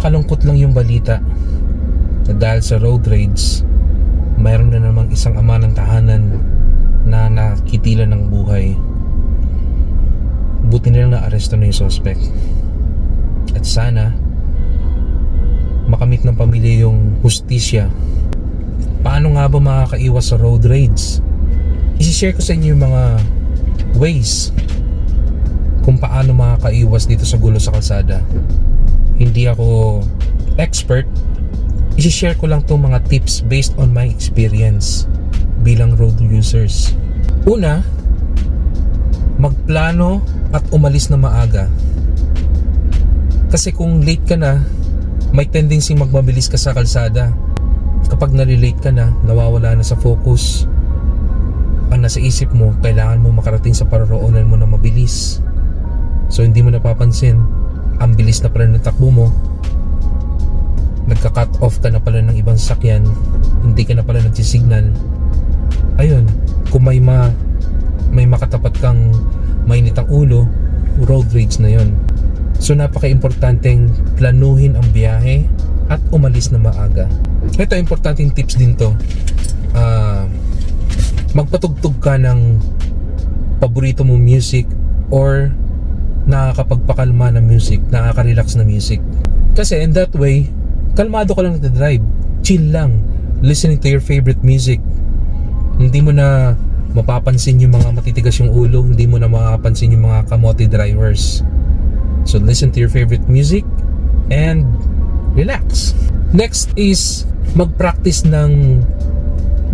Nakakalungkot lang yung balita na dahil sa road rage, mayroon na namang isang ama ng tahanan na nakitila ng buhay. Buti na lang na-aresto na yung suspect. At sana, makamit ng pamilya yung hustisya. Paano nga ba makakaiwas sa road rage? Isishare ko sa inyo yung mga ways kung paano makakaiwas dito sa gulo sa kalsada. Hindi ako expert. Isishare ko lang itong mga tips based on my experience bilang road users. Una, magplano at umalis na maaga. Kasi kung late ka na, may tendency magmabilis ka sa kalsada. Kapag nalilate ka na, nawawala na sa focus. Ang nasa isip mo, kailangan mo makarating sa paroroonan mo na mabilis. So hindi mo napapansin, ang bilis na pala ng takbo mo. Nagka-cut off ka na pala ng ibang sakyan, hindi ka na pala nagsisignal. Ayun, kung may ma may makatapat kang mainit ang ulo, road rage na yon. So napaka-importanteng planuhin ang biyahe at umalis na maaga. Ito importanteng tips din to. Ah, magpatugtog ka ng paborito mong music or nakakapagpakalma na music, nakaka-relax na music. Kasi in that way, kalmado ka lang nagda-drive. Chill lang. Listening to your favorite music. Hindi mo na mapapansin yung mga matitigas yung ulo, hindi mo na mapapansin yung mga kamote drivers. So listen to your favorite music and relax. Next is mag-practice ng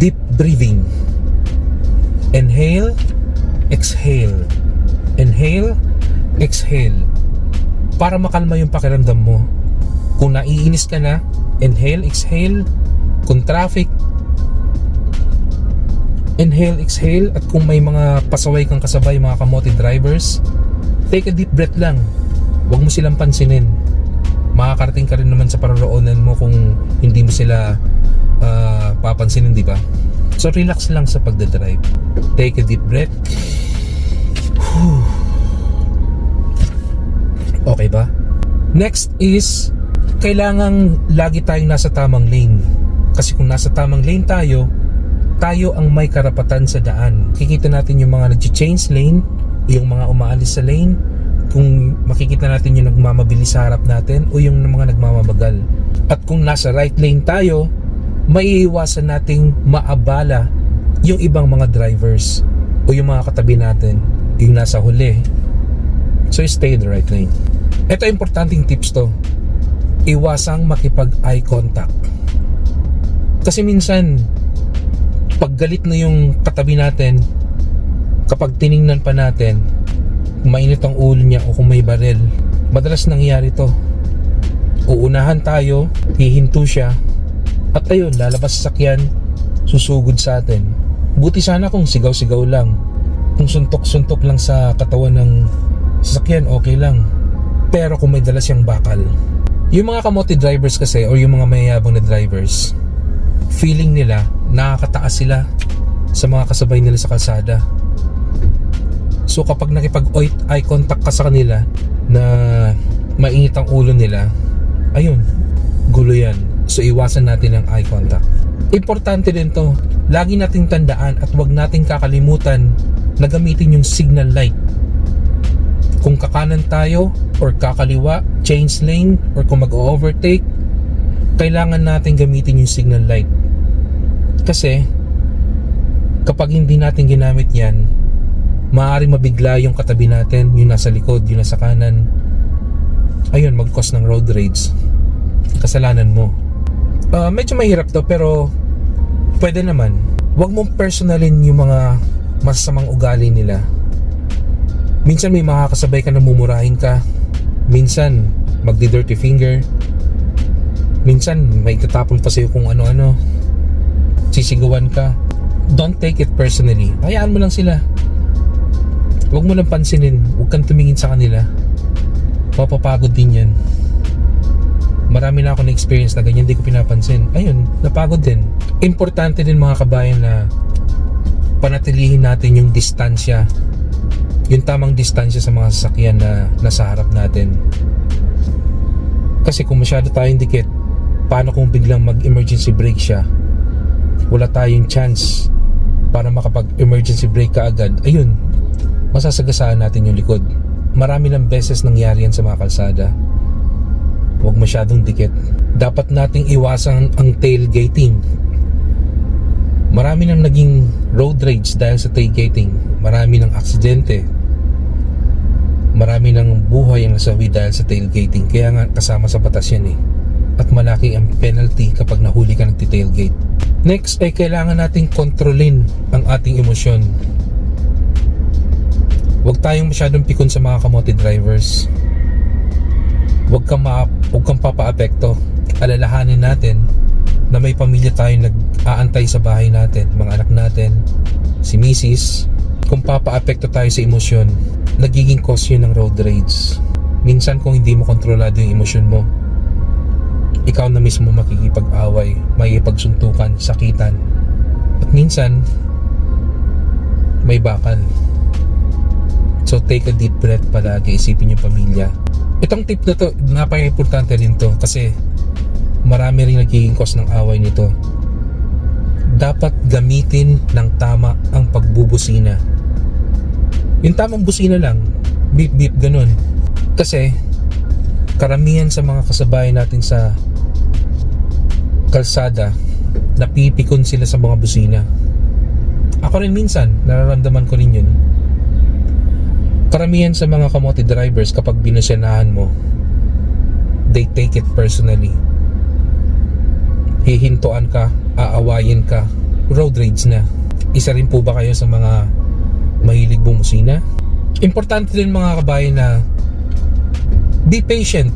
deep breathing. Inhale, exhale. Inhale, exhale. Para makalma yung pakiramdam mo. Kung naiinis ka na, inhale, exhale. Kung traffic, inhale, exhale. At kung may mga pasaway kang kasabay, mga kamote drivers, take a deep breath lang. Huwag mo silang pansinin. Makakarating ka rin naman sa paroroonan mo kung hindi mo sila ah, papansinin, di ba? So relax lang sa pagdadrive. Take a deep breath. Okay ba? Next is, kailangang lagi tayong nasa tamang lane. Kasi kung nasa tamang lane tayo, tayo ang may karapatan sa daan. Kikita natin yung mga nag-change lane, yung mga umaalis sa lane, kung makikita natin yung nagmamabilis sa harap natin o yung mga nagmamabagal. At kung nasa right lane tayo, maiiwasan nating maabala yung ibang mga drivers o yung mga katabi natin, yung nasa huli. So stay in the right lane. Ito importanteng tips to. Iwasang makipag eye contact. Kasi minsan, pag galit na yung katabi natin, kapag tiningnan pa natin, mainit ang ulo niya o kung may barel, madalas nangyayari to. Uunahan tayo, hihinto siya, at ayun, lalabas sa sakyan, susugod sa atin. Buti sana kung sigaw-sigaw lang. Kung suntok-suntok lang sa katawan ng sasakyan, okay lang. Pero kung may dala siyang bakal, yung mga kamote drivers kasi or yung mga mayayabang na drivers, feeling nila nakakataas sila sa mga kasabay nila sa kalsada. So kapag nakipag eye contact ka sa kanila na mainit ang ulo nila, ayun, gulo yan. So iwasan natin ang eye contact. Importante din to, lagi nating tandaan at wag nating kakalimutan na gamitin yung signal light. Kung kakanan tayo or kakaliwa, change lane or kung mag-overtake, kailangan natin gamitin yung signal light. Kasi kapag hindi natin ginamit yan, maaaring mabigla yung katabi natin, yung nasa likod, yung nasa kanan. Ayun, mag-cause ng road rage. Kasalanan mo. Ah, medyo mahirap to pero pwede naman. Huwag mong personalin yung mga masasamang ugali nila. Minsan may makakasabay ka na mumurahin ka. Minsan magdi-dirty finger. Minsan may tatapon pa sa'yo kung ano-ano. Sisigawan ka. Don't take it personally. Hayaan mo lang sila. Huwag mo lang pansinin. Huwag kang tumingin sa kanila. Mapapagod din yan. Marami na ako na experience na ganyan, hindi ko pinapansin. Ayun, napagod din. Importante din mga kabayan na panatilihin natin yung distansya. Yung tamang distansya sa mga sasakyan na nasa harap natin. Kasi kung masyado tayong dikit, paano kung biglang mag-emergency brake siya? Wala tayong chance para makapag-emergency brake ka agad. Ayun, masasagasaan natin yung likod. Marami ng beses nangyari yan sa mga kalsada. Huwag masyadong dikit. Dapat nating iwasan ang tailgating. Marami nang naging road rage dahil sa tailgating. Marami ng aksidente. Marami ng buhay ang nasawi dahil sa tailgating. Kaya nga kasama sa batas yan eh. At malaki ang penalty kapag nahuli ka nagti-tailgate. Next ay kailangan nating kontrolin ang ating emosyon. Huwag tayong masyadong pikon sa mga kamote drivers. Huwag kang, ma huwag kang papaapekto. Alalahanin natin na may pamilya tayong nag-aantay sa bahay natin, mga anak natin, si Mrs. Kung papaapekto tayo sa emosyon, nagiging cause yun ng road rage. Minsan kung hindi mo kontrolado yung emosyon mo, ikaw na mismo makikipag-away, makikipagsuntukan, sakitan. At minsan, may bakal. So take a deep breath palagi, isipin yung pamilya. Itong tip na to, napaka-importante rin to kasi marami rin nagiging cause ng away nito. Dapat gamitin ng tama ang pagbubusina. Yung tamang busina lang, beep beep ganun. Kasi karamihan sa mga kasabayan natin sa kalsada, napipikon sila sa mga busina. Ako rin minsan, nararamdaman ko rin yun. Karamihan sa mga kamote drivers kapag binusinahan mo, they take it personally. Hihintuan ka, aawayin ka, road rage na. Isa rin po ba kayo sa mga mahilig bumusina? Importante din mga kabayan na be patient.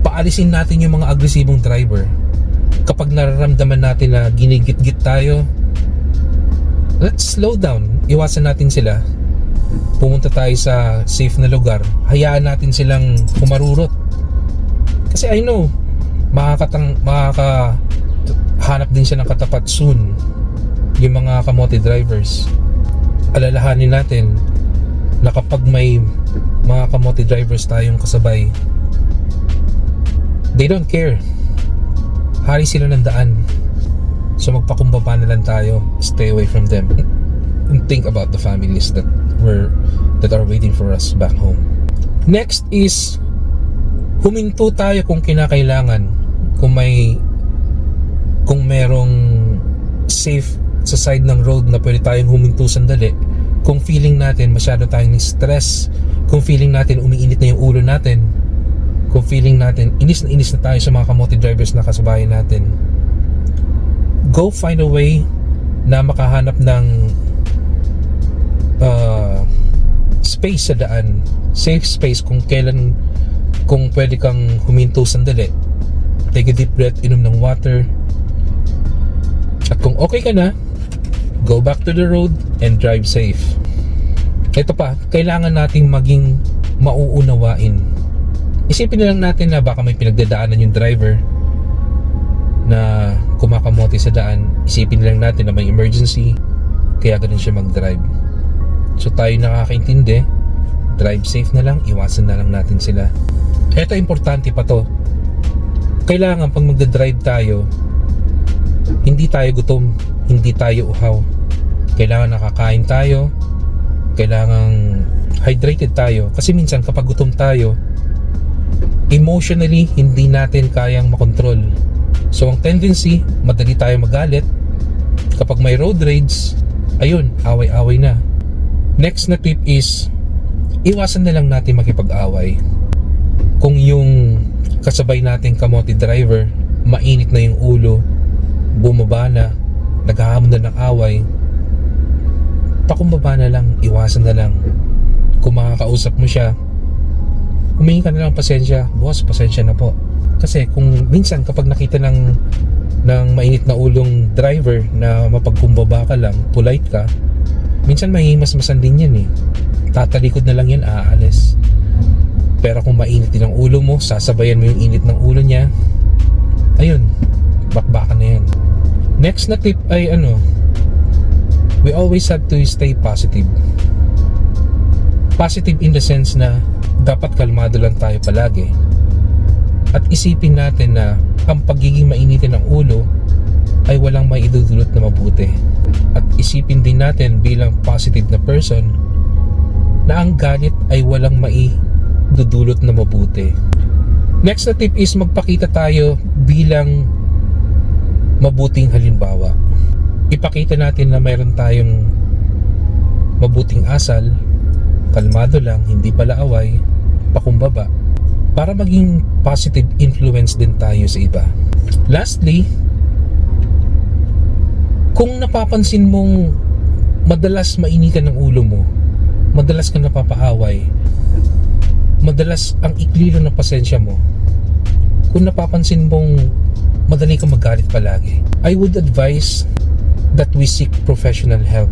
Paalisin natin yung mga agresibong driver. Kapag nararamdaman natin na ginigit-git tayo, let's slow down. Iwasan natin sila. Pumunta tayo sa safe na lugar. Hayaan natin silang pumarurot. Kasi I know, makakatang, makaka hanap din siya ng katapat soon yung mga kamote drivers alalahanin natin na kapag may mga kamote drivers tayong kasabay they don't care. Hari sila ng daan. So magpakumbaba na lang tayo. Stay away from them. And think about the families that were that are waiting for us back home. Next is huminto tayo kung kinakailangan kung may kung merong safe sa side ng road na pwede tayong huminto sandali kung feeling natin masyado tayong stress kung feeling natin umiinit na yung ulo natin kung feeling natin inis na inis na tayo sa mga kamote drivers na kasabayan natin go find a way na makahanap ng uh, space sa daan safe space kung kailan kung pwede kang huminto sandali. Take a deep breath inom ng water. At kung okay ka na go back to the road and drive safe. Ito pa kailangan nating maging mauunawain. Isipin na lang natin na baka may pinagdadaanan yung driver na kumakamote sa daan. Isipin na lang natin na may emergency kaya ganun siya mag-drive. So tayo nakakaintindi. Drive safe na lang iwasan na lang natin sila. Eto importante pa to. Kailangan pag magdadrive tayo hindi tayo gutom hindi tayo uhaw. Kailangan nakakain tayo. Kailangan hydrated tayo. Kasi minsan kapag gutom tayo emotionally hindi natin kayang makontrol. So ang tendency madali tayo magalit. Kapag may road rage ayun away-away na. Next na tip is iwasan na lang natin makipag-away. Kung yung kasabay nating kamote driver mainit na yung ulo bumaba na naghahamon na ng away. Pakumbaba na lang iwasan na lang. Kung makakausap mo siya humingi ka na lang pasensya. Boss pasensya na po. Kasi kung minsan kapag nakita ng ng mainit na ulong driver na mapagkumbaba ka lang polite ka minsan mahihimas-masan din yan eh. Tatalikod na lang yan aalis. Pero kung mainit din ang ulo mo sasabayan mo yung init ng ulo niya next na tip ay ano we always have to stay positive positive in the sense na dapat kalmado lang tayo palagi At isipin natin na ang pagiging mainitin ng ulo ay walang maidudulot na mabuti. At isipin din natin bilang positive na person na ang galit ay walang maidudulot na mabuti. Next na tip is magpakita tayo bilang mabuting halimbawa. Ipakita natin na mayroon tayong mabuting asal, kalmado lang, hindi pala away, pakumbaba, para maging positive influence din tayo sa iba. Lastly, kung napapansin mong madalas mainitan ng ulo mo, madalas ka napapaaway, madalas ang ikli ng pasensya mo, kung napapansin mong madali kang magalit palagi, I would advise that we seek professional help.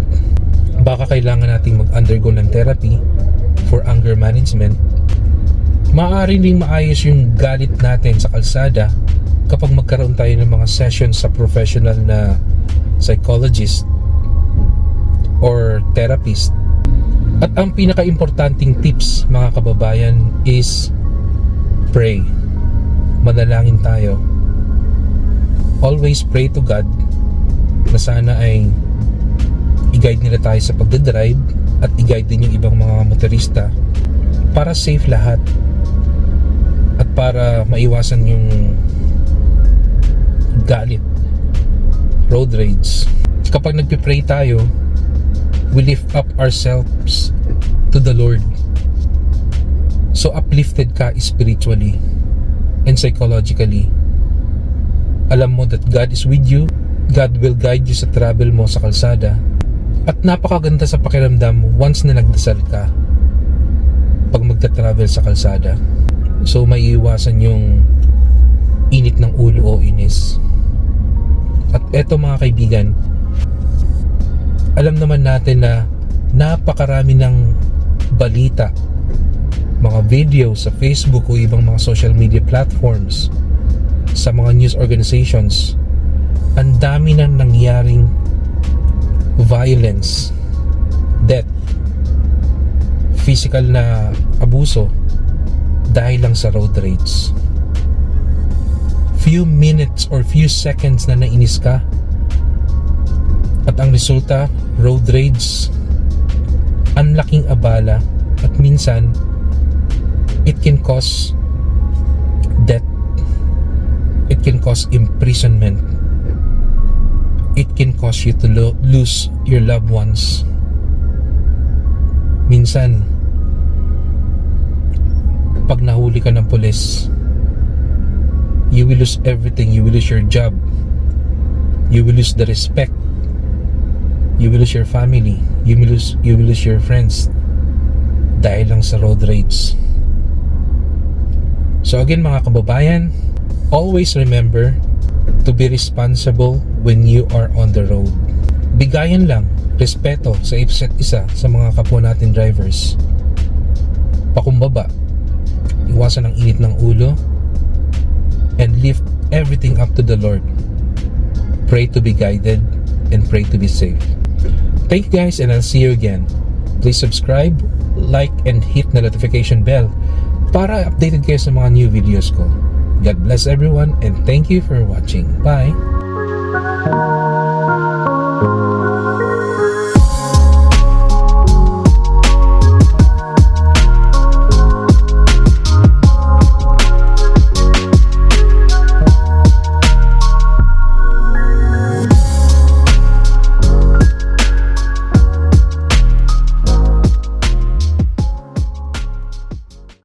Baka kailangan nating mag-undergo ng therapy for anger management. Maaari ring maayos yung galit natin sa kalsada kapag magkaroon tayo ng mga sessions sa professional na psychologist or therapist. At ang pinaka-importanting tips mga kababayan is pray. Manalangin tayo. Always pray to God na sana ay i-guide nila tayo sa pagdadrive at i-guide din yung ibang mga motorista para safe lahat at para maiwasan yung galit road rage. Kapag nagpipray tayo we lift up ourselves to the Lord. So uplifted ka spiritually and psychologically alam mo that God is with you. God will guide you sa travel mo sa kalsada. At napakaganda sa pakiramdam once na nagdasal ka pag magta-travel sa kalsada. So may iwasan yung init ng ulo o inis. At eto mga kaibigan alam naman natin na napakarami ng balita mga video sa Facebook o ibang mga social media platforms sa mga news organizations ang dami nang nangyaring violence, death, physical na abuso dahil lang sa road rage. Few minutes or few seconds na nainis ka at ang resulta, road rage, ang laking abala at minsan it can cause it can cause imprisonment it can cause you to lo- lose your loved ones. Minsan, pag nahuli ka ng pulis, you will lose everything. You will lose your job. You will lose the respect. You will lose your family. You will lose, you will lose your friends. Dahil lang sa road rage. So again mga kababayan, always remember to be responsible when you are on the road. Bigayan lang, respeto sa isa't isa sa mga kapwa natin drivers. Pakumbaba, iwasan ang init ng ulo, and lift everything up to the Lord. Pray to be guided and pray to be safe. Thank you guys and I'll see you again. Please subscribe, like, and hit the notification bell para updated kayo sa mga new videos ko. God bless everyone and thank you for watching. Bye!